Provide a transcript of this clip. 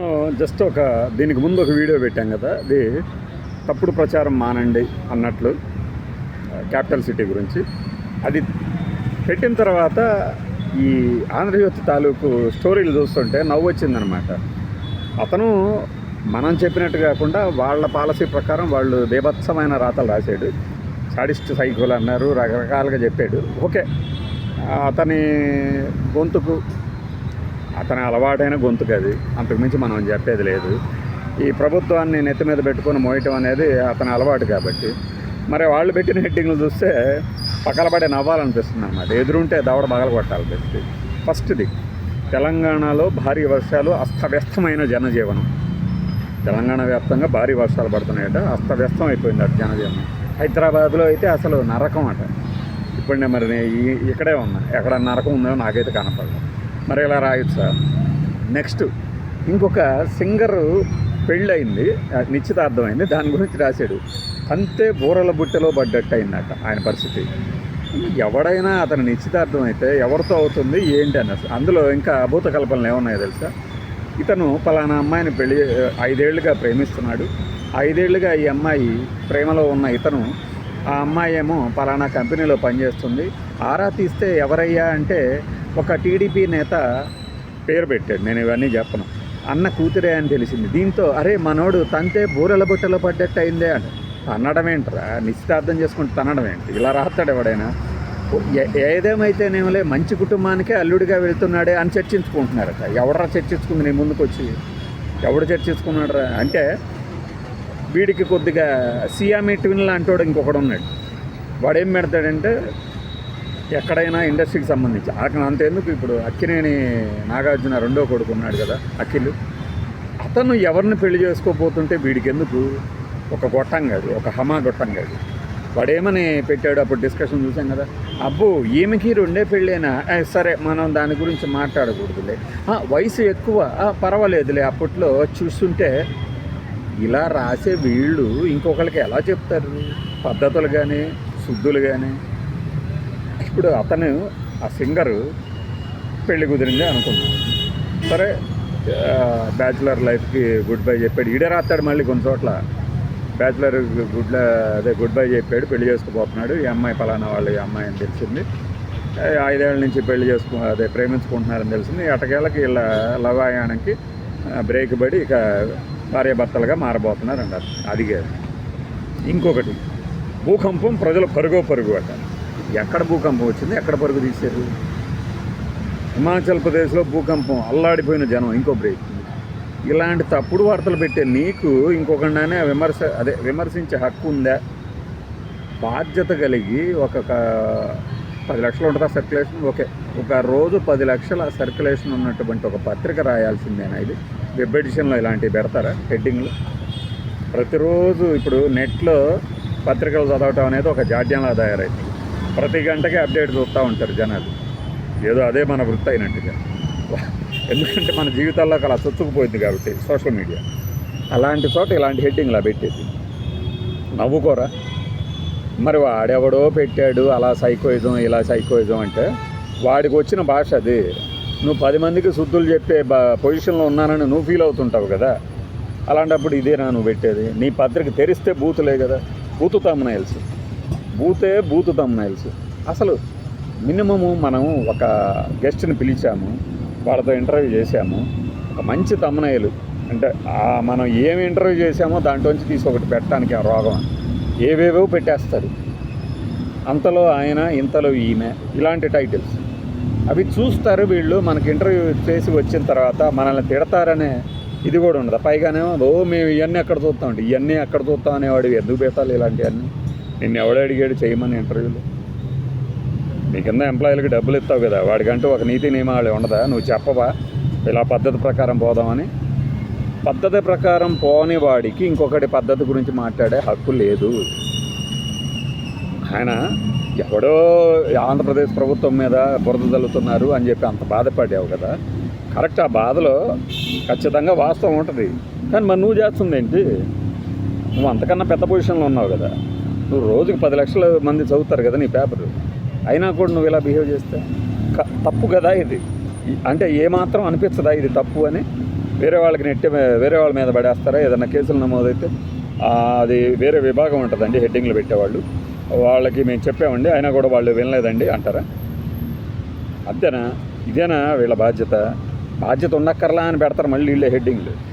మనం జస్ట్ ఒక దీనికి ముందు ఒక వీడియో పెట్టాం కదా అది తప్పుడు ప్రచారం మానండి అన్నట్లు క్యాపిటల్ సిటీ గురించి. అది పెట్టిన తర్వాత ఈ ఆంధ్రజ్యోతి తాలూకు స్టోరీలు చూస్తుంటే నవ్వు వచ్చిందనమాట. అతను మనం చెప్పినట్టు కాకుండా వాళ్ళ పాలసీ ప్రకారం వాళ్ళు బీభత్సమైన రాతలు రాశాడు. సాడిస్ట్ సైకోలు అన్నారు రకరకాలుగా చెప్పాడు. ఓకే అతని గొంతుకు అతని అలవాటైన గొంతుకు అది. అంతకుమించి మనం చెప్పేది లేదు. ఈ ప్రభుత్వాన్ని నెత్తి మీద పెట్టుకొని మోయటం అనేది అతని అలవాటు కాబట్టి. మరి వాళ్ళు పెట్టిన హెడ్డింగ్లు చూస్తే పక్కలబడే నవ్వాలనిపిస్తుంది అన్నమాట. ఎదురుంటే దవడ బగల ఫస్ట్ ఫస్ట్ది తెలంగాణలో భారీ వర్షాలు అస్తవ్యస్తమైన జనజీవనం. తెలంగాణ వ్యాప్తంగా భారీ వర్షాలు పడుతున్నాయట అస్తవ్యస్తం అయిపోయింది అటు జనజీవనం. హైదరాబాద్లో అయితే అసలు నరకం అట. ఇప్పుడు నేను మరి ఈ- ఇక్కడే ఉన్నా. ఎక్కడ నరకం ఉందో నాకైతే కనపడలేదు మరి ఇలా రాయొచ్చా? నెక్స్ట్ ఇంకొక సింగరు పెళ్ళయింది నిశ్చితార్థమైంది దాని గురించి రాశాడు. అంతే బూరల బుట్టెలో పడ్డట్టు అయిందట ఆయన పరిస్థితి. ఎవడైనా అతను నిశ్చితార్థం అయితే ఎవరితో అవుతుంది ఏంటి అన్నది అందులో ఇంకా అభూత కల్పనలు ఏమున్నాయో తెలుసా? ఇతను పలానా అమ్మాయిని పెళ్ళి ఐదేళ్ళుగా ప్రేమిస్తున్నాడు. ఐదేళ్ళుగా ఈ అమ్మాయి ప్రేమలో ఉన్న ఇతను ఆ అమ్మాయి ఏమో పలానా కంపెనీలో పనిచేస్తుంది. ఆరా తీస్తే ఎవరయ్యా అంటే ఒక టీడీపీ నేత పేరు పెట్టాడు నేను ఇవన్నీ చెప్పను. అన్న కూతురే అని తెలిసింది. దీంతో అరే మనోడు తంతే బూరెల బుట్టలో పడ్డట్టు అయిందే అంట తనడం ఏంట్రా? నిశ్చితార్థం చేసుకుంటే తనడం ఏంటి? ఇలా రాస్తాడు ఎవడైనా? ఏదేమైతేనేమలే మంచి కుటుంబానికే అల్లుడిగా వెళ్తున్నాడే అని చర్చించుకుంటున్నారట. ఎవడరా చర్చించుకుంది నీ ముందుకు వచ్చి ఎవడు చర్చించుకున్నాడరా? అంటే వీడికి కొద్దిగా సియామి ట్విన్ లాంటోడు ఇంకొకడు ఉన్నాడు వాడు ఏం పెడతాడంటే ఎక్కడైనా ఇండస్ట్రీకి సంబంధించి. అక్కడ అంతేందుకు ఇప్పుడు అక్కినేని నాగార్జున రెండో కొడుకు ఉన్నాడు కదా అఖిల్. అతను ఎవరిని పెళ్ళి చేసుకోబోతుంటే వీడికి ఎందుకు ఒక గొట్టంగాడు ఒక హమా గొట్టంగాడు. వాడేమని పెట్టాడు అప్పుడు డిస్కషన్ చూసాం కదా? అబ్బో ఈమెకి రెండే పెళ్ళైనా? సరే మనం దాని గురించి మాట్లాడకూడదులే. వయసు ఎక్కువ. పర్వాలేదులే అప్పట్లో చూస్తుంటే ఇలా రాసే వీళ్ళు ఇంకొకరికి ఎలా చెప్తారు? పద్ధతులు కానీ శుద్ధులు కానీ ఇప్పుడు అతను ఆ సింగరు పెళ్ళి కుదిరింది అనుకున్నాను సరే బ్యాచులర్ లైఫ్కి గుడ్ బై చెప్పాడు. ఈడే రాస్తాడు మళ్ళీ కొన్ని చోట్ల. బ్యాచులర్ గుడ్ అదే గుడ్ బై చెప్పాడు పెళ్ళి చేసుకుపోతున్నాడు. ఈ అమ్మాయి పలానా వాళ్ళు ఈ అమ్మాయి అని తెలిసింది. ఐదేళ్ళ నుంచి పెళ్ళి చేసుకు అదే ప్రేమించుకుంటున్నారని తెలిసింది. ఎటకేళ్ళకి ఇలా లవాయానికి బ్రేక్ పడి ఇక భార్యాభర్తలుగా మారబోతున్నారు అంటారు అది కాదు. ఇంకొకటి భూకంపం ప్రజలు పరుగో పరుగు అంటారు. ఎక్కడ భూకంపం వచ్చింది? ఎక్కడ పరుగు తీశారు? హిమాచల్ ప్రదేశ్లో భూకంపం అల్లాడిపోయిన జనం ఇంకో బ్రేక్. ఇలాంటి తప్పుడు వార్తలు పెట్టే నీకు ఇంకొకడానే విమర్శ అదే విమర్శించే హక్కు ఉందా? బాధ్యత కలిగి ఒక పది లక్షలు ఉంటుందా సర్క్యులేషన్? ఓకే. ఒక రోజు పది లక్షల సర్క్యులేషన్ ఉన్నటువంటి ఒక పత్రిక రాయాల్సిందేనా ఇది? వెబ్ ఎడిషన్లో ఇలాంటివి పెడతారా? హెడ్డింగ్లు? ప్రతిరోజు ఇప్పుడు నెట్లో పత్రికలు చదవటం అనేది ఒక జాడ్యంలా తయారైంది. ప్రతి గంటకి అప్డేట్ చూస్తూ ఉంటారు జనాలు. ఏదో అదే మన వృత్తి అయినట్టుగా. ఎందుకంటే మన జీవితాల్లోకి అలా చొచ్చుకుపోయింది కాబట్టి సోషల్ మీడియా. అలాంటి చోట ఇలాంటి హెడ్డింగ్లా పెట్టేది. నవ్వుకోరా. మరి వాడెవడో పెట్టాడు అలా సైకోయిజం ఇలా సైకోయిజం అంటే వాడికి వచ్చిన భాష అది. నువ్వు పది మందికి శుద్ధులు చెప్పే బా పొజిషన్లో ఉన్నానని నువ్వు ఫీల్ అవుతుంటావు కదా. అలాంటప్పుడు ఇదేనా నువ్వు పెట్టేది? నీ పత్రిక తెరిస్తే బూతులే కదా. బూతు తెలుసు. బూతే బూత్ తమ్నైల్స్ అసలు మినిమము మనం ఒక గెస్ట్ని పిలిచాము వాళ్ళతో ఇంటర్వ్యూ చేశాము ఒక మంచి తమ్నైలు అంటే మనం ఏమి ఇంటర్వ్యూ చేశామో దాంట్లోంచి తీసి ఒకటి పెట్టడానికి ఆ రోగం ఏవేవో పెట్టేస్తారు. అంతలో ఆయన ఇంతలో ఈమె ఇలాంటి టైటిల్స్ అవి చూస్తారు వీళ్ళు మనకి ఇంటర్వ్యూ చేసి వచ్చిన తర్వాత మనల్ని తిడతారనే ఇది కూడా ఉండదు. పైగానేమో ఓ మేము ఇవన్నీ ఎక్కడ చూస్తామండి ఇవన్నీ ఎక్కడ చూస్తాం అనేవాడు ఎందుకు పెట్టాలి ఇలాంటివన్నీ? నిన్ను ఎవడో అడిగాడు చేయమని ఇంటర్వ్యూలు నీ కింద ఎంప్లాయీలకి డబ్బులు ఇస్తావు కదా వాడికంటూ ఒక నీతి నియమాలు ఉండదా? నువ్వు చెప్పవా? ఇలా పద్ధతి ప్రకారం పోదామని? పద్ధతి ప్రకారం పోని వాడికి ఇంకొకటి పద్ధతి గురించి మాట్లాడే హక్కు లేదు. ఆయన ఎవడో ఆంధ్రప్రదేశ్ ప్రభుత్వం మీద బురద తల్లుతున్నారు అని చెప్పి అంత బాధపడావు కదా. కరెక్ట్ ఆ బాధలో ఖచ్చితంగా వాస్తవం ఉంటుంది. కానీ మరి నువ్వు చేస్తుంది ఏంటి నువ్వు అంతకన్నా పెద్ద పొజిషన్లో ఉన్నావు కదా. నువ్వు రోజుకి పది లక్షల మంది చదువుతారు కదా నీ పేపర్. అయినా కూడా నువ్వు ఇలా బిహేవ్ చేస్తే క- తప్పు కదా ఇది. అంటే ఏమాత్రం అనిపించదా ఇది తప్పు అని? వేరే వాళ్ళకి నెట్టి వేరే వాళ్ళ మీద పడేస్తారా? ఏదైనా కేసులు నమోదైతే అది వేరే విభాగం ఉంటుందండి హెడ్డింగ్లు పెట్టేవాళ్ళు. వాళ్ళకి మేము చెప్పామండి అయినా కూడా వాళ్ళు వినలేదండి అంటారా? అంతేనా? ఇదేనా వీళ్ళ బాధ్యత? బాధ్యత ఉండక్కర్లా అని పెడతారు మళ్ళీ వీళ్ళే హెడ్డింగ్లు.